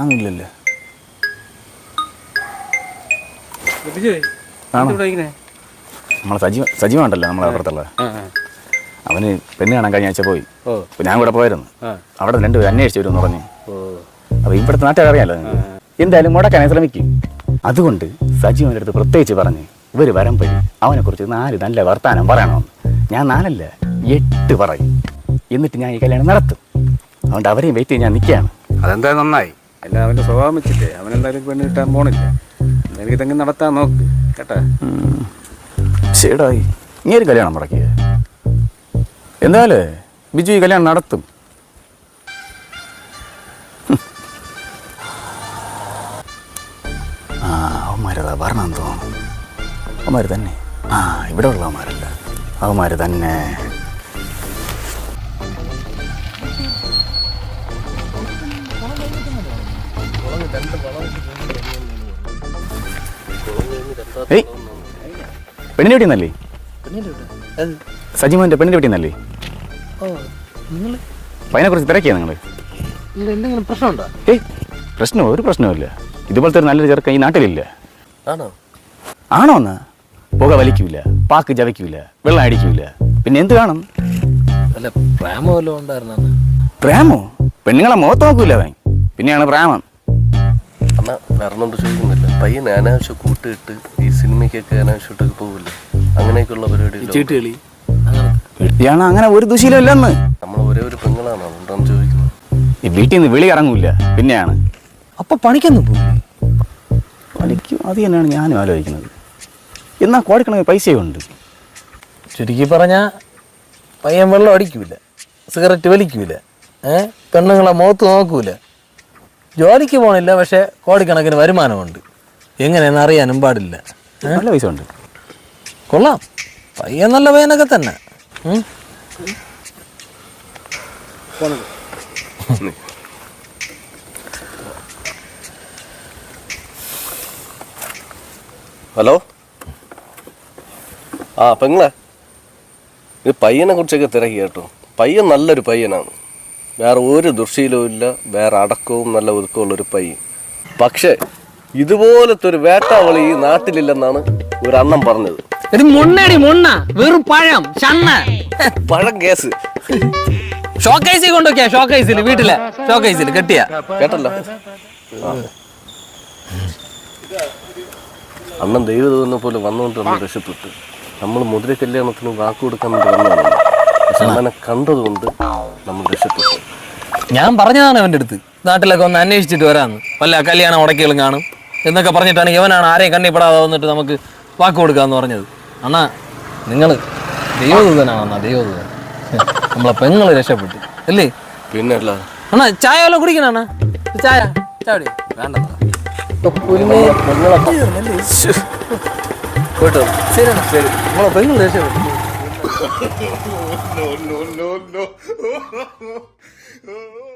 ആന്നില്ലല്ലേ വിജയ് ആണോ? ഇവിടെ ഇങ്ങനെ നമ്മളെ സജീവ സജീവമുണ്ടല്ലോ നമ്മളെ അപ്പുറത്തുള്ള. അവന് പെണ്ണ് കാണാൻ കഴിഞ്ഞ ആഴ്ച പോയി. ഞാൻ കൂടെ പോയിരുന്നു അവിടെ രണ്ടുപേരും അന്വേഷിച്ചു വരും പറഞ്ഞു. അപ്പൊ അപ്പോൾ ഇവിടുത്തെ നാട്ടുകാരറിയാലോ. എന്തായാലും മുടക്കാനെ ശ്രമിക്കും. അതുകൊണ്ട് സജീവന്റെ അടുത്ത് പ്രത്യേകിച്ച് പറഞ്ഞ് ഇവർ അവനെ അവനെക്കുറിച്ച് നാല് നല്ല വർത്താനം പറയണമെന്ന്. ഞാൻ നാലല്ല എട്ട് പറയും. എന്നിട്ട് ഞാൻ ഈ കല്യാണം നടത്തും. അതുകൊണ്ട് അവരെയും വെയിറ്റ് ചെയ്ത് ഞാൻ നിൽക്കുകയാണ്. അതെന്തായാലും നന്നായി. അല്ല അവന്റെ സ്വഭാവം വെച്ചിട്ടേ. അവനെന്തായാലും പെണ്ണ് കിട്ടാൻ പോണില്ല. എനിക്ക് ഇതെങ്കിലും നടത്താൻ നോക്ക് കേട്ടാ? ശരിടായി നീ ഒരു കല്യാണം മുടക്കിയ എന്തായാലേ ബിജു ഈ കല്യാണം നടത്തും. ആ അവന്മാരതാ പറഞ്ഞെന്ന് തോന്നുന്നു. അവന്മാർ തന്നെ. ആ ഇവിടെ ഉള്ള അവന്മാരല്ല. അവന്മാർ തന്നെ. പെണ്ണിന്റെ വീട്ടിൽ നിന്നല്ലേ? സജിമോന്റെ പെണ്ണിന്റെ വീട്ടിൽ നിന്നല്ലേ? പയ്യനെ കുറിച്ച് തിരക്കിയാ ഏയ് ഒരു പ്രശ്നവുമില്ല ഇതുപോലത്തെ ഒരു നല്ലൊരു ചെറുക്കൻ ഈ നാട്ടിലില്ല. ആണോ? എന്നാ? പുക വലിക്കൂല പാക്ക് ചവയ്ക്കൂല വെള്ളം അടിക്കൂല. പിന്നെ എന്ത് കാണും? പ്രേമ? പെണ്ണുങ്ങളെ മുഖത്ത് നോക്കൂല അവൻ. പിന്നെയാണ് പ്രേമം. അണ്ണാ വേറൊന്നും ചോദിക്കുന്നില്ല. പയ്യൻ അനാവശ്യം കൂട്ടിയിട്ട് ഈ സിനിമയ്ക്കൊക്കെ അനാവശ്യമായിട്ടൊക്കെ പോകില്ല അങ്ങനെയൊക്കെയുള്ള പരിപാടി അങ്ങനെ ഇയാൾ അങ്ങനെ ഒരു ദുശീലമില്ലെന്ന്. നമ്മൾ ഒരേ ഒരു പെങ്ങളാണ്. അതുകൊണ്ടാണ് ചോദിക്കുന്നത്. ഈ വീട്ടിൽ നിന്ന് വിളി ഇറങ്ങൂല പിന്നെയാണ്. അപ്പൊ പണിക്കൊന്നും പോയി പണിക്കും അത് തന്നെയാണ് ഞാനും ആലോചിക്കുന്നത്. എന്നാ കോടിക്കണക്കിന് പൈസയുണ്ട് ചുരുക്കി പറഞ്ഞ പയ്യൻ വെള്ളം അടിക്കൂല. സിഗരറ്റ് വലിക്കൂല. ഏഹ് പെണ്ണുങ്ങളെ മുഖത്ത് നോക്കൂല. ജോലിക്ക് പോണില്ല പക്ഷെ കോടിക്കണക്കിന് വരുമാനമുണ്ട്. എങ്ങനെയെന്ന് അറിയാനും പാടില്ല. നല്ല പൈസ ഉണ്ട് കൊള്ളാം. പയ്യ നല്ല പയ്യനൊക്കെ തന്നെ. ഹലോ? ആ പെങ്ങളെ. ഇത് പയ്യനെ കുറിച്ചൊക്കെ തിരക്കി കേട്ടോ. പയ്യൻ നല്ലൊരു പയ്യനാണ്. വേറെ ഒരു ദുർശീലവും ഇല്ല വേറെ അടക്കവും നല്ല ഒതുക്കമുള്ള ഒരു പയ്യൻ. പക്ഷേ ഇതുപോലത്തെ ഒരു വേട്ടാവളി ഈ നാട്ടിലില്ലെന്നാണ് ഒരു അണ്ണം പറഞ്ഞത്. മുണ്ണടി മുണ്ണ. വെറും പഴം ചണ്ണ പഴം കേസ്. ഷോക്കേസിൽ കൊണ്ടുവയ്ക്കാ ഷോക്കേസിൽ വീട്ടിലെ. ഷോക്കേസിൽ കെട്ടിയ. കേട്ടല്ലോ. അണ്ണൻ ദൈവം പോലെ വന്നുകൊണ്ട് നമ്മൾ രക്ഷപ്പെട്ടു. നമ്മൾ മുതിര കല്യാണത്തിന് വാക്ക് കൊടുക്കാൻ വേണ്ടി വന്നതാണ്. പക്ഷെ അണ്ണനെ കണ്ടതുകൊണ്ട് നമ്മൾ രക്ഷപ്പെട്ടു. ഞാൻ പറഞ്ഞതാണ് അവന്റെ അടുത്ത്. നാട്ടിലൊക്കെ ഒന്ന് അന്വേഷിച്ചിട്ട് വരാന്ന്. വല്ല കല്യാണം ഉടക്കികളും കാണും എന്നൊക്കെ പറഞ്ഞിട്ടാണ് ഇവനാണ് ആരെയും കണ്ണിപ്പെടാതെ വന്നിട്ട് നമുക്ക് വാക്ക് കൊടുക്കാന്ന് പറഞ്ഞത്. അണ്ണാ നിങ്ങൾ ദൈവദൂതനാണ് അണ്ണാ ദൈവദൂതൻ നമ്മളെ പെങ്ങൾ രക്ഷപ്പെട്ടു. അല്ലേ? പിന്നെ അണ്ണാ ചായ വല്ല കുടിക്കണ അണ്ണാ? ചായ ചായ വേണ്ട. ശരി ശരി. നമ്മളെ പെങ്ങൾ രക്ഷപ്പെട്ടു. No, no, no, no.